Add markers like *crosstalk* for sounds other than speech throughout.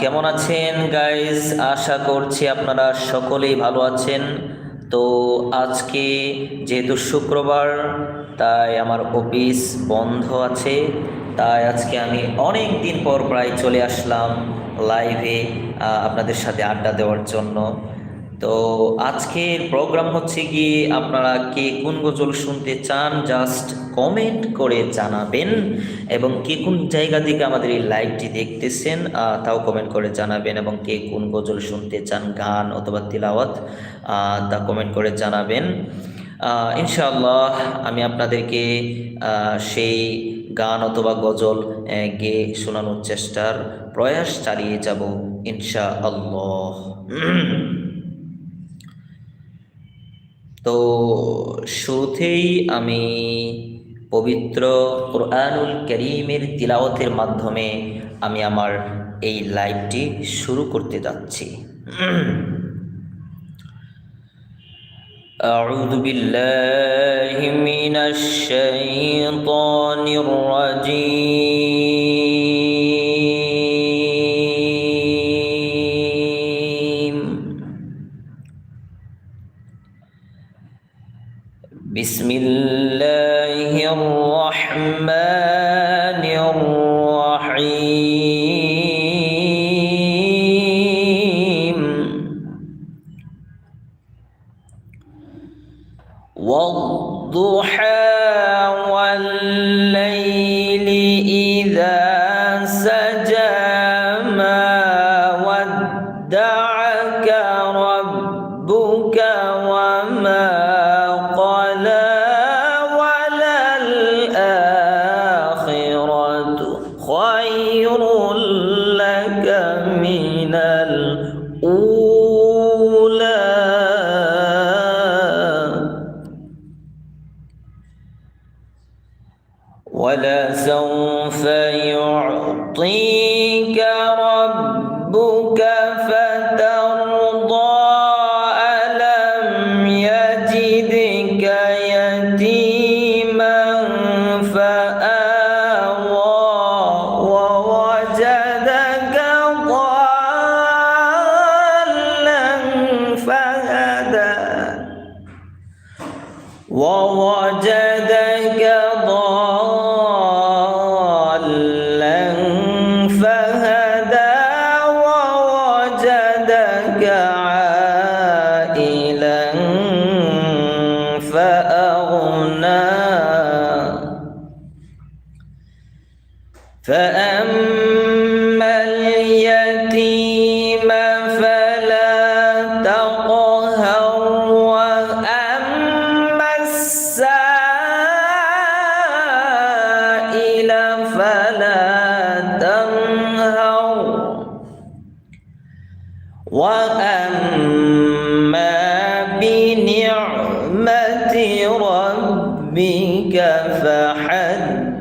কেমন আছেন গাইজ আশা করছি আপনারা সকলেই ভালো আছেন। তো আজকে যেহেতু শুক্রবার, তাই আমার অফিস বন্ধ আছে। তাই আজকে আমি অনেক দিন পর প্রায় চলে আসলাম লাইভে আপনাদের সাথে আড্ডা দেওয়ার জন্য। তো আজকের প্রোগ্রাম হচ্ছে গিয়ে আপনারা কে কোন গজল শুনতে চান জাস্ট কমেন্ট করে জানাবেন এবং কে কোন জায়গা থেকে আমাদের এই লাইভটি দেখতেছেন তাও কমেন্ট করে জানাবেন এবং কে কোন গজল শুনতে চান, গান অথবা তিলাওয়াত তা কমেন্ট করে জানাবেন। ইনশাআল্লাহ আমি আপনাদেরকে সেই গান অথবা গজল গেয়ে শোনানোর চেষ্টার প্রয়াস চালিয়ে যাব ইনশা আল্লাহ তো শুরুতেই আমি পবিত্র কোরআনুল করিমের তিলাওয়াতের মাধ্যমে আমি আমার এই লাইভটি শুরু করতে যাচ্ছি أعوذ بالله من الشيطان الرجيم بسم الله الرحمن الرحيم. والضحى والليل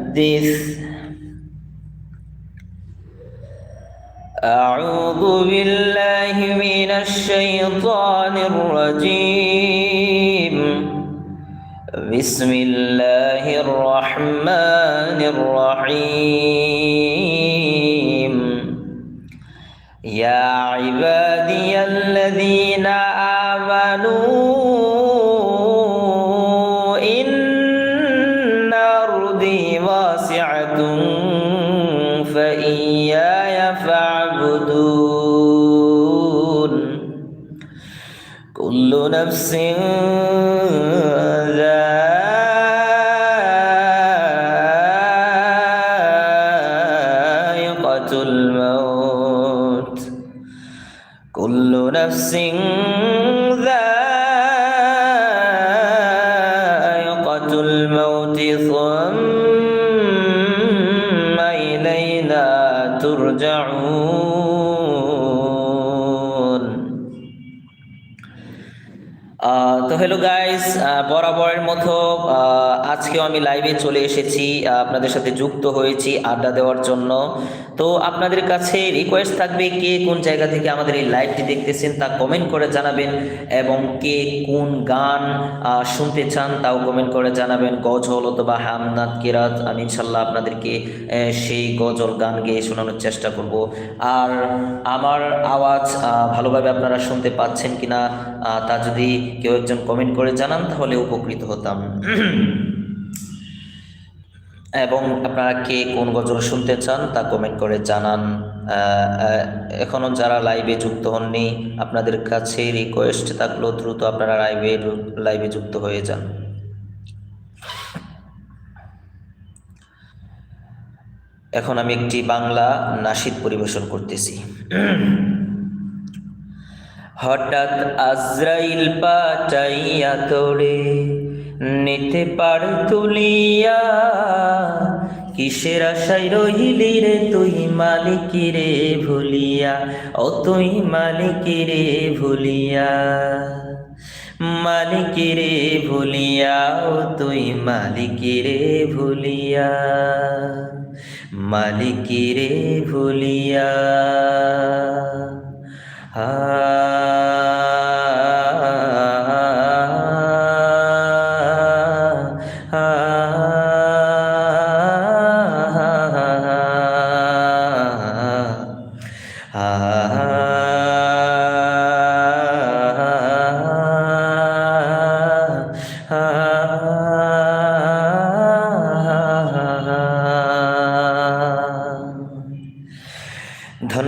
فحدث أعوذ بالله من الشيطان الرجيم. بسم الله الرحمن الرحيم. يا عبادي الذين آمنوا فاعبدون كل نفس আজকেও আমি লাইভে চলে এসেছি আপনাদের সাথে যুক্ত হয়েছি আড্ডা দেওয়ার জন্য। তো আপনাদের কাছে রিকোয়েস্ট থাকবে কে কোন জায়গা থেকে আমাদের এই লাইভটি দেখতেছেন তা কমেন্ট করে জানাবেন এবং কে কোন গান শুনতে চান তাও কমেন্ট করে জানাবেন। গজল অথবা হামনাথ কিরাত, আমি ইনশাল্লাহ আপনাদেরকে সেই গজল গান গেয়ে শোনানোর চেষ্টা করব। আর আমার আওয়াজ ভালোভাবে আপনারা শুনতে পাচ্ছেন কিনা তা যদি কেউ একজন কমেন্ট করে জানান, তাহলে উপকৃত হতাম। এবং আপনারা কে কোন গজল শুনতে চান তা কমেন্ট করে জানান। এখনও যারা লাইভে যুক্ত হননি, আপনাদের কাছে রিকোয়েস্ট থাকল, দ্রুত আপনারা লাইভে লাইভে যুক্ত হয়ে যান। এখন আমি একটি বাংলা নাশিদ পরিবেশন করতেছি। হঠাৎ আজরাইল পাচাইয়া তোরে নিতে পার তুলিয়া, কিসের আশায় রহিলি রে তুই মালিকি রে ভুলিয়া? ও তুই মালিকি রে ভুলিয়া, মালিকি রে ভুলিয়া, ও তুই মালিকি রে ভুলিয়া, মালিকি রে ভুলিয়া। ধন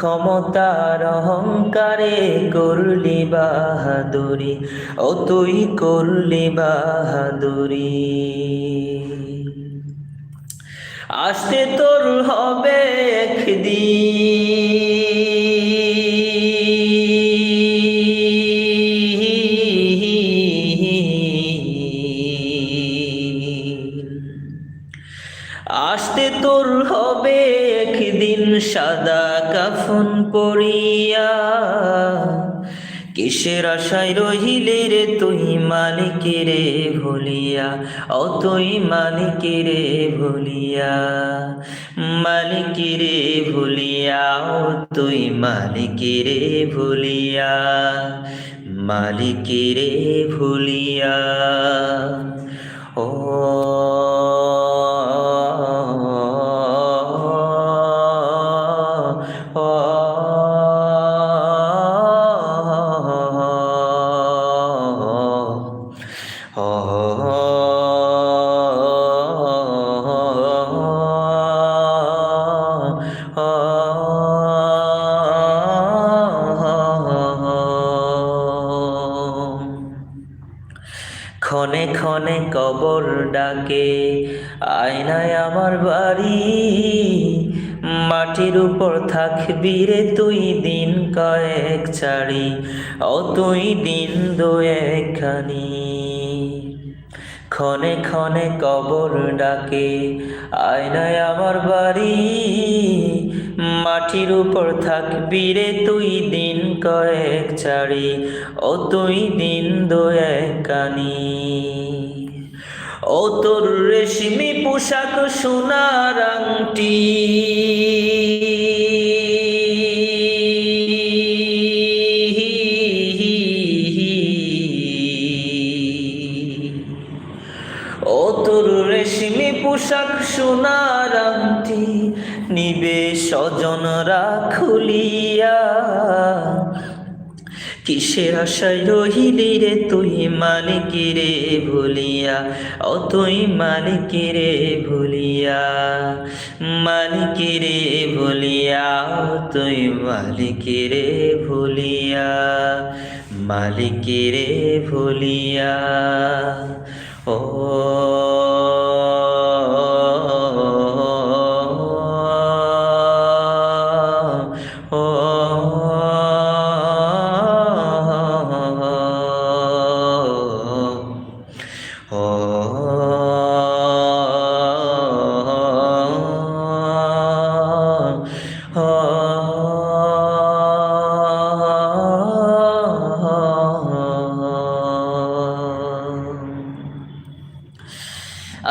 ক্ষমতার অহংকারে করলি বাহাদুরি ও তুই করলি বাহাদুরি। আসতে তোর হবে একদিন। কিসের আশায় রহিলে রে তুই মালিকে রে ভুলিয়া? ও তুই মালিকে রে ভুলিয়া। মালিকে রে ভুলিয়া, ও তুই মালিকে রে ভুলিয়া। মালিকে রে ভুলিয়া। ও ক্ষণে ক্ষণে কবর ডাকে, আয়নায় আমার বাড়ি। মাটির উপর থাকবি রে তুই দিন কয়েক ছাড়ি, ও তুই দিন দুয়েকখানি ক্ষণে ক্ষণে কবর ডাকে। আয়নায় আমার বাড়ি, মাটির উপর থাকবি রে তুই দিন কয়েক ছাড়ি, ও তুই দিন দোয়েক কানি। ও তোর রেশমি পোশাক সোনার আংটি। সোনার আংটি নিবে স্বজনরা খুলিয়া। কিসের আশায় রহিলি রে তুই মালিকি রে ভুলিয়া? ও তুই মালিকি রে ভুলিয়া মালিকি রে ভুলিয়া তুই মালিকি রে ভুলিয়া মালিকি রে ভুলিয়া। ও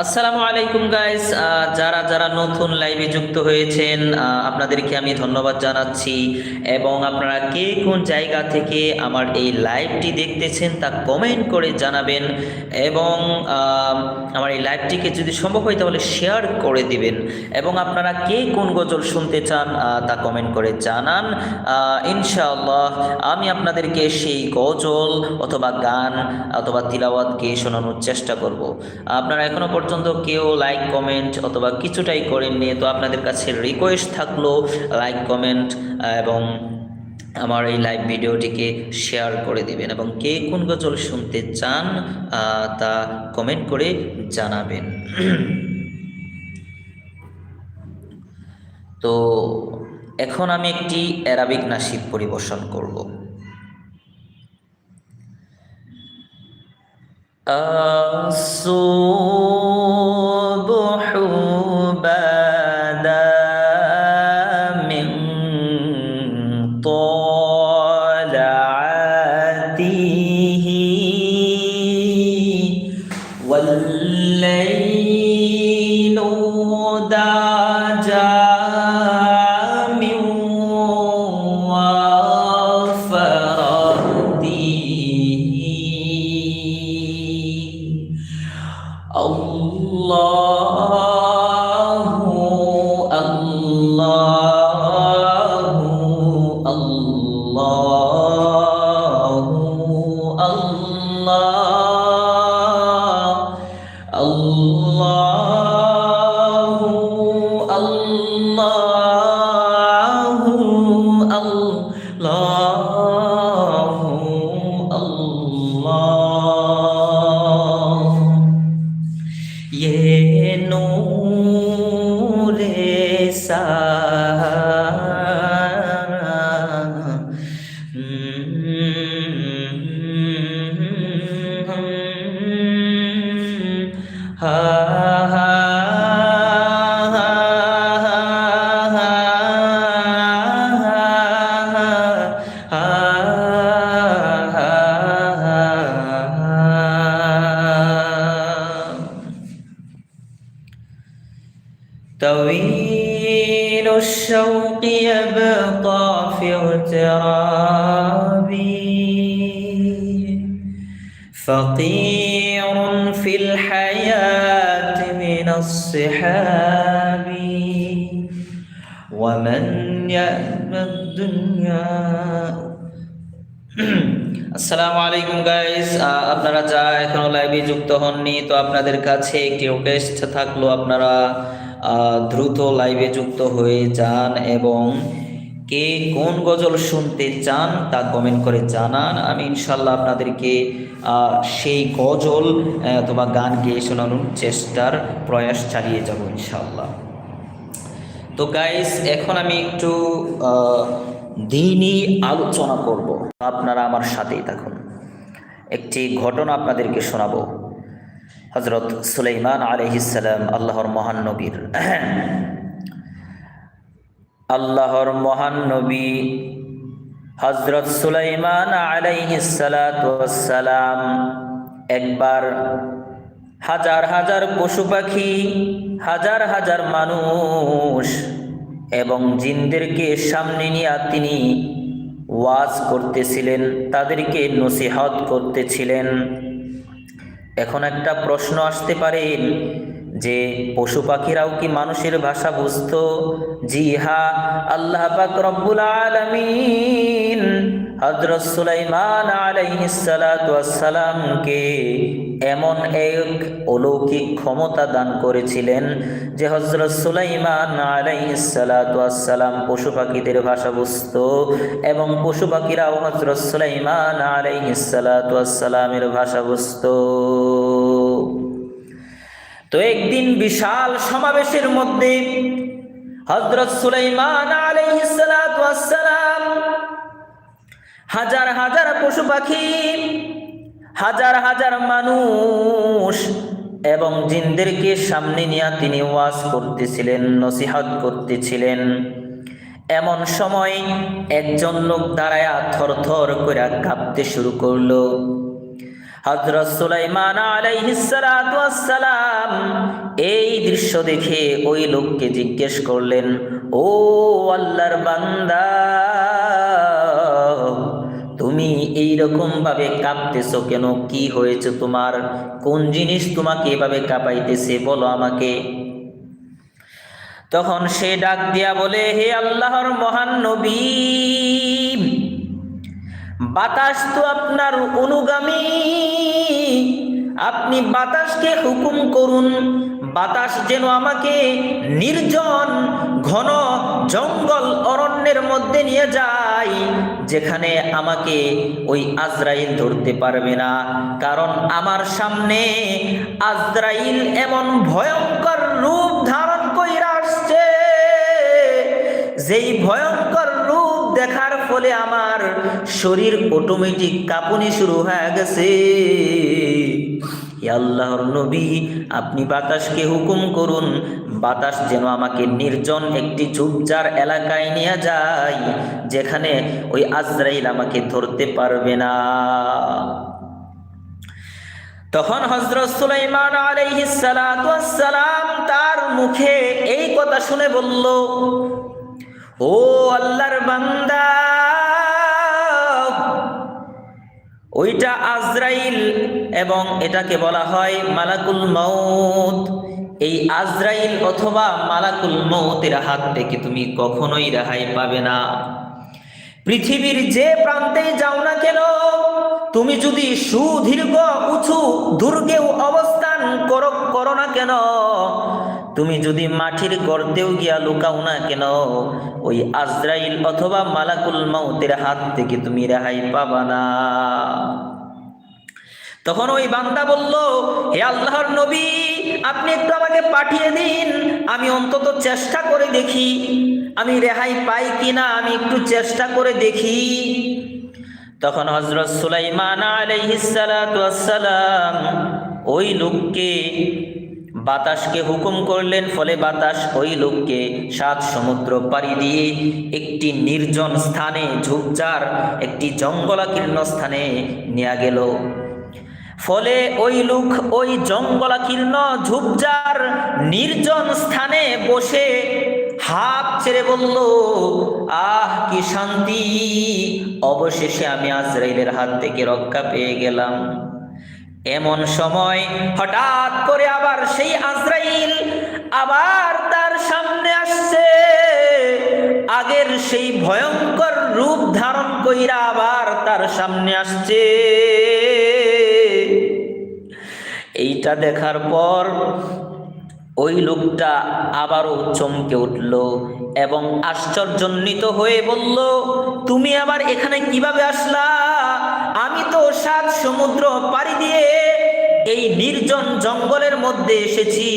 আসসালামু আলাইকুম গাইস যারা যারা নতুন লাইভে যুক্ত হয়েছেন আপনাদেরকে আমি ধন্যবাদ জানাচ্ছি। এবং আপনারা কে কোন জায়গা থেকে আমার এই লাইভটি দেখতেছেন তা কমেন্ট করে জানাবেন। এবং আমার এই লাইভটিকে যদি সম্ভব হয় তাহলে শেয়ার করে দিবেন। এবং আপনারা কে কোন গজল শুনতে চান তা কমেন্ট করে জানান। ইনশাআল্লাহ আমি আপনাদেরকে সেই গজল অথবা গান অথবা তিলাওয়াত গিয়ে শোনানোর চেষ্টা করব। আপনারা এখনও পর্যন্ত কেউ লাইক, কমেন্ট অথবা কিছুটাই করেননি, তো আপনাদের কাছে রিকোয়েস্ট থাকল লাইক কমেন্ট এবং আমার এই লাইভ ভিডিওটিকে শেয়ার করে দিবেন এবং কে কোন গজল শুনতে চান তা কমেন্ট করে জানাবেন। *clears throat* তো এখন আমি একটি অ্যারাবিক নাসিক পরিবেশন করব। আসো طلعته والليل الصحاب ومن يأبى الدنيا আসসালামু আলাইকুম গাইস আপনারা যা এখনো লাইভে যুক্ত হননি তো আপনাদের কাছে একটি রিকোয়েস্ট থাকলো আপনারা আহ, দ্রুত লাইভে যুক্ত হয়ে যান এবং কে কোন গজল শুনতে চান তা কমেন্ট করে জানান। আমি ইনশাল্লাহ আপনাদেরকে সেই গজল অথবা গান গেয়ে শোনানোর চেষ্টার প্রয়াস চালিয়ে যাব ইনশাল্লাহ তো গাইস এখন আমি একটু দিনই আলোচনা করব। আপনারা আমার সাথেই থাকুন। একটি ঘটনা আপনাদেরকে শোনাবো। হজরত সুলাইমান আলহিসাল্লাম আল্লাহর মহান নবীর। আল্লাহর মহান নবী হজরত সুলাইমান আলাইহিসালাম একবার হাজার হাজার পশু পাখি, হাজার হাজার মানুষ এবং জিনদেরকে সামনে নিয়ে তিনি ওয়াজ করতেছিলেন, তাদেরকে নসিহত করতেছিলেন। এখন একটা প্রশ্ন আসতে পারে যে পশু পাখিরাও কি মানুষের ভাষা বুঝত? জি হা, আল্লাহ রব্বুল আলামিন হযরত সুলাইমান আলাইহিস সালাতু এমন এক অলৌকিক ক্ষমতা দান করেছিলেন যে হযরত সুলাইমান আলাইহিস সালাতু পশু পাখিদের ভাষা বুঝতো এবং পশু পাখিরাও হযরত সুলাইমান আলাইহিস সালাতু ভাষা বুঝতো। তো একদিন বিশাল সমাবেশের মধ্যে হজরত সুলাইমান আলাইহিসসালাম হাজার হাজার পশু পাখি, হাজার হাজার মানুষ এবং জিনদেরকে সামনে নিয়ে তিনি ওয়াজ করতেছিলেন, নসিহত করতেছিলেন। এমন সময় একজন লোক দাঁড়ায়া থর থর করে কাঁপতে শুরু করল। হজরত সুলাইমান আলাইহিসসালাম এই দৃশ্য দেখে ওই লোককে জিজ্ঞেস করলেন, ও আল্লাহর বান্দা, তুমি এই রকম ভাবে কাঁপতেছো কেন? কি হয়েছে তোমার? কোন জিনিস তোমাকে এভাবে কাঁপাইতেছে? বলো আমাকে। তখন সে ডাক দিয়া বলে, হে আল্লাহর মহান নবী বাতাস তো আপনার অনুগামী। আপনি বাতাসকে হুকুম করুন। বাতাস যেন আমাকে নির্জন, ঘন জঙ্গল অরণ্যের মধ্যে নিয়ে যায়, যেখানে আমাকে ওই আজরাইল ধরতে পারবে না। কারণ আমার সামনে আজরাইল এমন ভয়ঙ্কর রূপ ধারণ কইরা আসছে, যেই ভয়ঙ্কর দেখার ফলে আমার শরীর অটোমেটিক কাঁপুনি শুরু হয়ে গেছে। আল্লাহর নবী, আপনি বাতাসকে হুকুম করুন, বাতাস যেন আমাকে নির্জন একটি ঝুপঝাড় এলাকায় নিয়ে যায়, যেখানে ওই আজরাইল আমাকে ধরতে পারবে না। তখন হজরত সুলাইমান আলাইহিস সালাম তার মুখে এই কথা শুনে বলল ও আল্লাহর বান্দা, ওইটা আজরাইল এবং এটাকে বলা হয় মালাকুল মৌত এই আজরাইল অথবা মালাকুল মৌতের হাত থেকে তুমি কখনোই রেহাই পাবে না। পৃথিবীর যে প্রান্তে যাও না কেন, তুমি যদি সুদীর্ঘ, উঁচু, দুর্গেও অবস্থান করো করো না কেন তুমি যদি মাটির গর্তেও গিয়া লুকাও না কেন? ওই আজরাইল অথবা মালাকুল মাউতের হাত থেকে তুমি রেহাই পাবা না। তখন ওই বান্দা বলল, হে আল্লাহর নবী, আপনি একটু আমাকে পাঠিয়ে দিন। আমি অন্তত চেষ্টা করে দেখি। আমি রেহাই পাই কিনা আমি একটু চেষ্টা করে দেখি। তখন হজরত সুলাইমান আলাইহিস সালাম ওই লোককে বাতাসকে হুকুম করলেন, ফলে বাতাস ওই লোককে সাত সমুদ্র পাড়ি দিয়ে একটি নির্জন স্থানে ঝুপঝাড়, একটি জঙ্গলাকীর্ণ স্থানে নিয়ে গেল। ফলে ওই লোক ওই জঙ্গলাকীর্ণ, ঝুপঝাড় নির্জন স্থানে বসে হাত ছেড়ে বলল, আহ, কি শান্তি! অবশেষে আমি আজরাইলের হাত থেকে রক্ষা পেয়ে গেলাম। এমন সময় হঠাৎ করে আবার সেই আজরাইল আবার তার সামনে আসছে। আগের সেই ভয়ঙ্কর রূপ ধারণ কইরা আবার তার সামনে আসছে। এইটা দেখার পর ওই লোকটা আবারও চমকে উঠল এবং আশ্চর্যান্বিত হয়ে বলল, তুমি আবার এখানে কীভাবে আসলা? আমি তো সাত সমুদ্র পাড়ি দিয়ে এই নির্জন জঙ্গলের মধ্যে এসেছি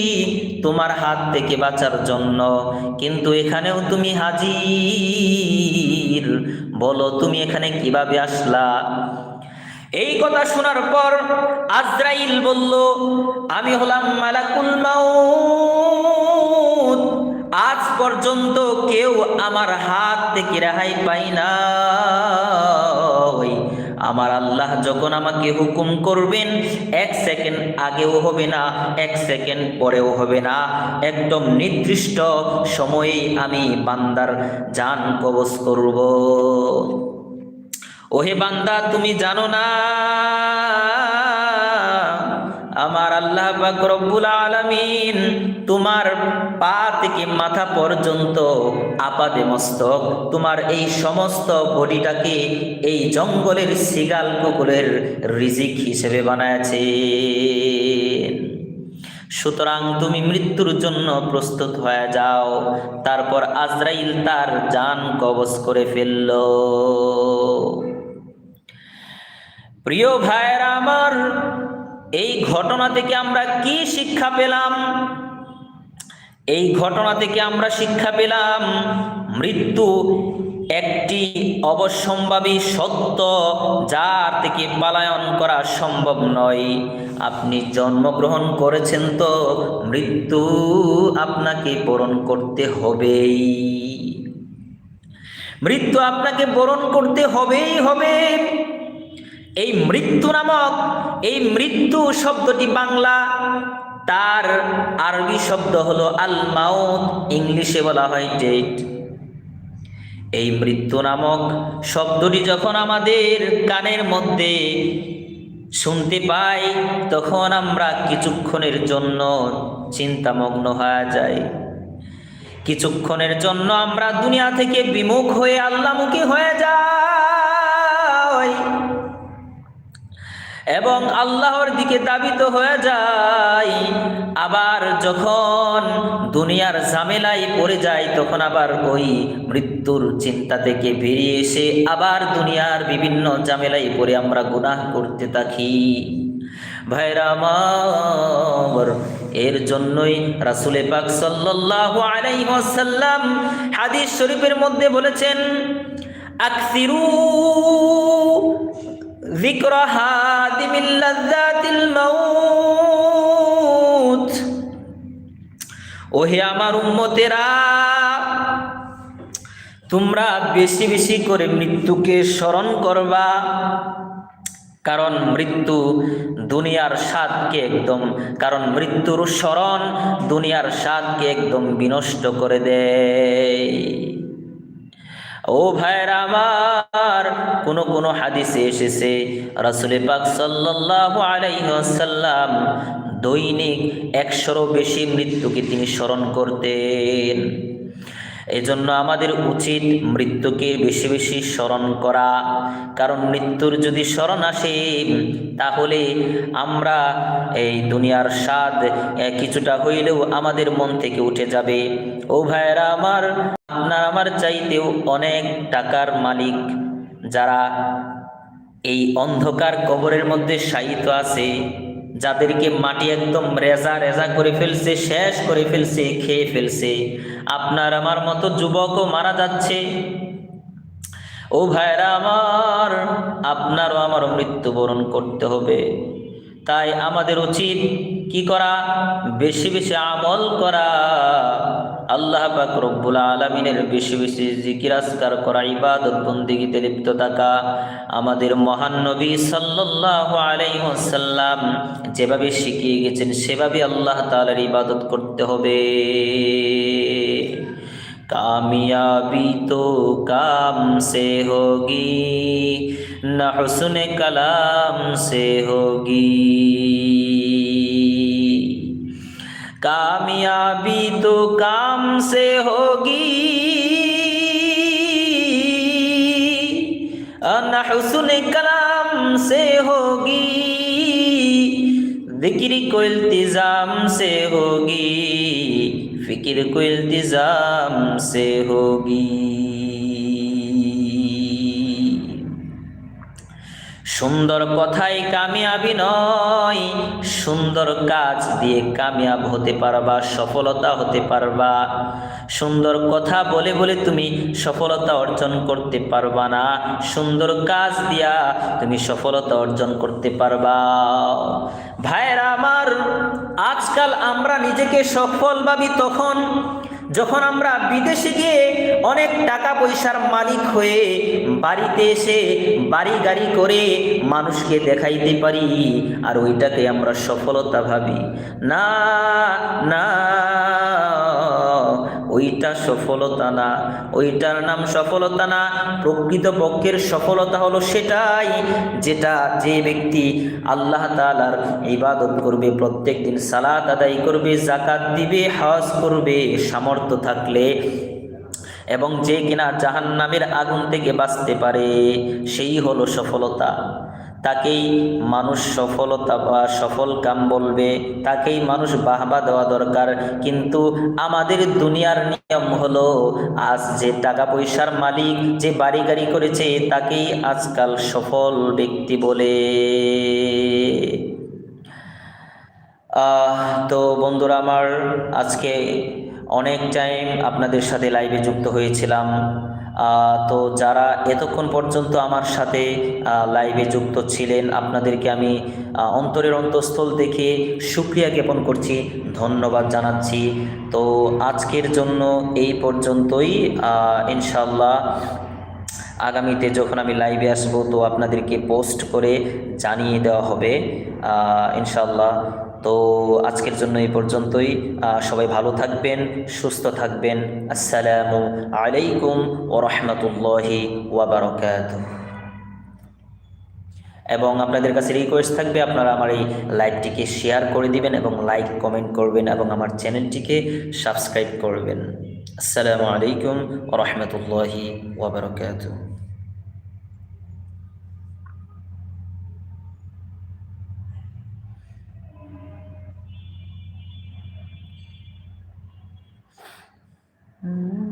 তোমার হাত থেকে বাঁচার জন্য। কিন্তু এখানেও তুমি হাজির। বলো, তুমি এখানে কীভাবে আসলা? এই কথা শোনার পর আজরাইল বলল, আমি হলাম মালাকুল মাউত। আজ পর্যন্ত কেউ আমার হাত থেকে রেহাই পাই না আমার আল্লাহ যখন আমাকে হুকুম করবেন, এক সেকেন্ড আগেও হবে না, এক সেকেন্ড পরেও হবে না। একদম নির্দিষ্ট সময়ে আমি বান্দার যান কবজ করব। ওহে বান্দা, তুমি জানো না? আমার আল্লাহ রব্বুল আলামিন তোমার পা থেকে মাথা পর্যন্ত আপাদে মস্তক। তোমার এই সমস্ত বডিটাকে এই জঙ্গলের সিগাল কুকুরের রিজিক হিসেবে বানায়াছে সুতরাং তুমি মৃত্যুর জন্য প্রস্তুত হয়ে যাও। তারপর আজরাইল তার জান কবজ করে ফেলল। প্রিয় ভাইয়েরা আমার এই ঘটনা থেকে আমরা কি শিক্ষা পেলাম? এই ঘটনা থেকে আমরা শিক্ষা পেলাম, মৃত্যু একটি অবশ্যম্ভাবী সত্য যার থেকে পালায়ন করা সম্ভব নয়। আপনি জন্মগ্রহণ করেছেন তো, মৃত্যু আপনাকে বরণ করতে হবেই। মৃত্যু আপনাকে বরণ করতে হবেই, হবে। এই মৃত্যু নামক, এই মৃত্যু শব্দটি বাংলা, তার আরবি শব্দ হলো আল মাউত ইংলিশে বলা হয় ডেট। এই মৃত্যু নামক শব্দটি যখন আমাদের কানের মধ্যে শুনতে পাই, তখন আমরা কিছুক্ষণের জন্য চিন্তামগ্ন হয়ে যাই। কিছুক্ষণের জন্য আমরা দুনিয়া থেকে বিমুখ হয়ে আল্লামুখী হয়ে যাই। এবং আল্লাহর দিকে দাবিত হয়ে যায়। আবার যখন দুনিয়ার ঝামেলায় পড়ে যায়, তখন আবার ওই মৃত্যুর চিন্তা থেকে বেরিয়ে এসে আবার দুনিয়ার বিভিন্ন ঝামেলায় পড়ে আমরা গুনাহ করতে থাকি। এর জন্যই রাসুলে পাক সাল্লাল্লাহু ওয়াসাল্লাম হাদিস শরীফের মধ্যে বলেছেন ذكر هادم اللذات الموت ওহে আমার উম্মতেরা তোমরা বেশি বেশি করে মৃত্যুকে স্মরণ করবা কারণ মৃত্যু দুনিয়ার স্বাদকে একদম কারণ মৃত্যুর স্মরণ দুনিয়ার স্বাদকে একদম বিনষ্ট করে দেয় ও ভাইরা আমার, কোন কোন হাদিসে এসেছে, রাসুল পাক সাল্লাল্লাহু আলাইহি দৈনিক একশোরও বেশি মৃত্যুকে তিনি স্মরণ করতেন। এজন্য আমাদের উচিত মৃত্যুকে বেশি বেশি স্মরণ করা। কারণ মৃত্যুর যদি স্মরণ আসে, তাহলে আমরা এই দুনিয়ার স্বাদ কিছুটা হইলেও আমাদের মন থেকে উঠে যাবে। ও ভাইয়েরা আমার, আপনার আমার চাইতেও অনেক টাকার মালিক যারা এই অন্ধকার কবরের মধ্যে শায়িত আছে, যাদেরকে মাটি একদম রেজা রেজা করে ফেলছে, শেষ করে ফেলছে, খেয়ে ফেলছে। আপনার আমার মতো যুবকও মারা যাচ্ছে। ও ভাইরা আমার, আপনারও আমারও মৃত্যুবরণ করতে হবে। তাই আমাদের উচিত কি করা? বেশি বেশি আমল করা। আল্লাহ পাক রব্বুল আলমিনের বেশি বেশি জিকিরাজকার করা, ইবাদত বন্দিগিতে লিপ্ত থাকা আমাদের মহান নবী আলাইহি আলাইসাল্লাম যেভাবে শিখিয়ে গেছেন, সেভাবে আল্লাহ তালার ইবাদত করতে হবে। কামিয়াবি তো কাম সে হোগি, না হসনে কালাম সে হোগি। कामयाबी तो काम से होगी न हुस्न कलाम से होगी जिक्र को इल्तिजाम से होगी फिक्र को इल्तिजाम से होगी সুন্দর কথাই কামিয়াবি নয়, সুন্দর কাজ দিয়ে কামিয়াব হতে পারবা, সফলতা হতে পারবা। সুন্দর কথা বলে বলে তুমি সফলতা অর্জন করতে পারবা না, সুন্দর কাজ দিয়া তুমি সফলতা অর্জন করতে পারবা। ভাইয়েরা আমার, আজকাল আমরা নিজেকে সফল ভাবি তখন যখন আমরা বিদেশে গিয়ে অনেক টাকা পয়সার মালিক হয়ে বাড়িতে এসে বাড়ি গাড়ি করে মানুষকে দেখাইতে পারি, আর ওইটাকে আমরা সফলতা ভাবি। না না ওইটা সফলতা না, ওইটার নাম সফলতা না প্রকৃত পক্ষের সফলতা হলো সেটাই যেটা যে ব্যক্তি আল্লাহ তালার ইবাদত করবে প্রত্যেক দিন সালাত আদায় করবে জাকাত দিবে, হজ করবে, সামর্থ্য থাকলে এবং যে কিনা জাহান্নামের আগুন থেকে বাঁচতে পারে, সেই হলো সফলতা। তাকেই মানুষ সফলতা বা সফল কাম বলবে, তাকেই মানুষ বাহবা দেওয়া দরকার। কিন্তু আমাদের দুনিয়ার নিয়ম হলো, আজ যে টাকা পয়সার মালিক, যে বাড়ি গাড়ি করেছে, তাকেই আজকাল সফল ব্যক্তি বলে। তো বন্ধুরা আমার আজকে অনেক টাইম আপনাদের সাথে লাইভে যুক্ত হয়েছিলাম। তো যারা এতক্ষণ পর্যন্ত আমার সাথে লাইভে যুক্ত ছিলেন, আপনাদেরকে আমি অন্তরের অন্তঃস্থল থেকে সুক্রিয়া জ্ঞাপন করছি, ধন্যবাদ জানাচ্ছি। তো আজকের জন্য এই পর্যন্তই ইনশাল্লাহ আগামীতে যখন আমি লাইভে আসব, তো আপনাদেরকে পোস্ট করে জানিয়ে দেওয়া হবে ইনশাল্লাহ তো আজকের জন্য এই পর্যন্তই। সবাই ভালো থাকবেন, সুস্থ থাকবেন। আসসালামু আলাইকুম ও রহমতুল্লাহি ওয়াবারকাতুহ এবং আপনাদের কাছে রিকোয়েস্ট থাকবে, আপনারা আমার এই লাইভটিকে শেয়ার করে দিবেন এবং লাইক কমেন্ট করবেন এবং আমার চ্যানেলটিকে সাবস্ক্রাইব করবেন। আসসালামু আলাইকুম রহমতুল্লাহি ওয়াবারকাতুহ Mm.